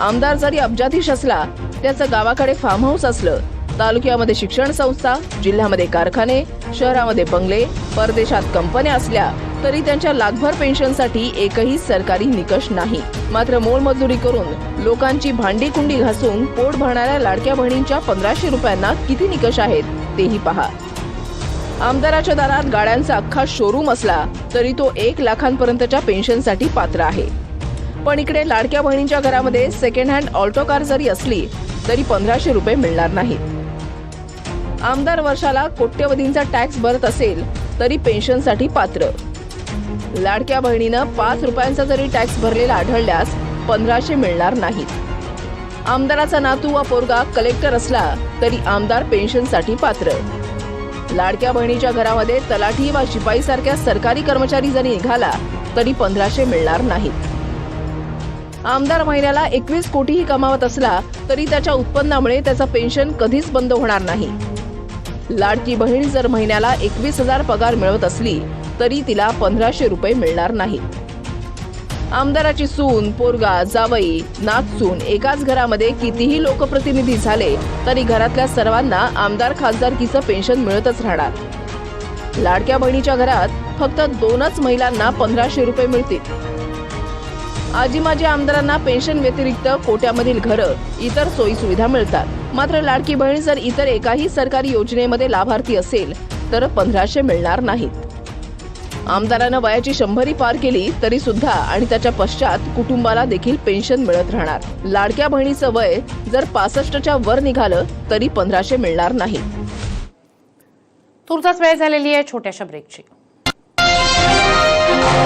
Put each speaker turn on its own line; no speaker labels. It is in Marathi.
आमदार जरी अब्जाधीश असला त्याचं गावाकडे फार्म हाऊस असलं तालुक्यामध्ये शिक्षण संस्था जिल्ह्यामध्ये कारखाने शहरामध्ये बंगले परदेशात कंपन्या असल्या तरी त्यांच्या लाखभर पेन्शनसाठी एकही सरकारी निकष नाही. मात्र मोलमजुरी करून लोकांची भांडी कुंडी घासून पोट भरणाऱ्या लाडक्या बहिणींच्या पंधराशे रुपयांना किती निकष आहेत तेही पहा. आमदाराच्या दारात गाड्यांचा अख्खा शोरूम असला तरी तो एक लाखांपर्यंतच्या पेन्शनसाठी पात्र आहे. पण इकडे लाडक्या बहिणींच्या घरामध्ये सेकंड हँड ऑल्टो कार जरी असली तरी पंधराशे रुपये मिळणार नाहीत आमदार वर्षाला कोट्यवधींचा टॅक्स भरत असेल तरी पेन्शनसाठी पात्र. लाडक्या बहिणीनं पाच रुपयांचा जरी टॅक्स भरलेला आढळल्यास पंधराशे मिळणार नाहीत आमदाराचा नातू वा पोरगा कलेक्टर असला तरी आमदार पेन्शनसाठी पात्र. लाडक्या बहिणीच्या घरामध्ये तलाठी वा शिपाईसारख्या सरकारी कर्मचारी जरी निघाला तरी पंधराशे मिळणार नाहीत आमदार महिन्याला एकवीस कोटीही कमावत असला तरी त्याच्या उत्पन्नामुळे त्याचा पेन्शन कधीच बंद होणार नाही. लाडकी बहीण जर महिन्याला एकवीस हजार पगार मिळवत असली तरी तिला पंधराशे रुपये मिळणार नाहीत. आमदाराची सून पोरगा जावई नातसून एकाच घरामध्ये कितीही लोकप्रतिनिधी झाले तरी घरातल्या सर्वांना आमदार खासदारकीचं पेन्शन मिळतच राहणार. लाडक्या बहिणीच्या घरात फक्त दोनच महिलांना पंधराशे रुपये मिळतील. आजी माजी आमदारांना पेन्शन व्यतिरिक्त कोट्यामधील घरं इतर सोयी सुविधा मिळतात. मात्र लाडकी बहीण जर इतर एकाही सरकारी योजनेमध्ये लाभार्थी असेल तर पंधराशे मिळणार नाहीत. आमदारानं वयाची शंभरी पार केली तरी सुद्धा आणि त्याच्या पश्चात कुटुंबाला देखील पेन्शन मिळत राहणार. लाडक्या बहिणीचं वय जर पासष्टच्या वर निघालं तरी पंधराशे मिळणार नाही.
तुर्तास वेळ झालेली आहे छोट्याशा ब्रेकची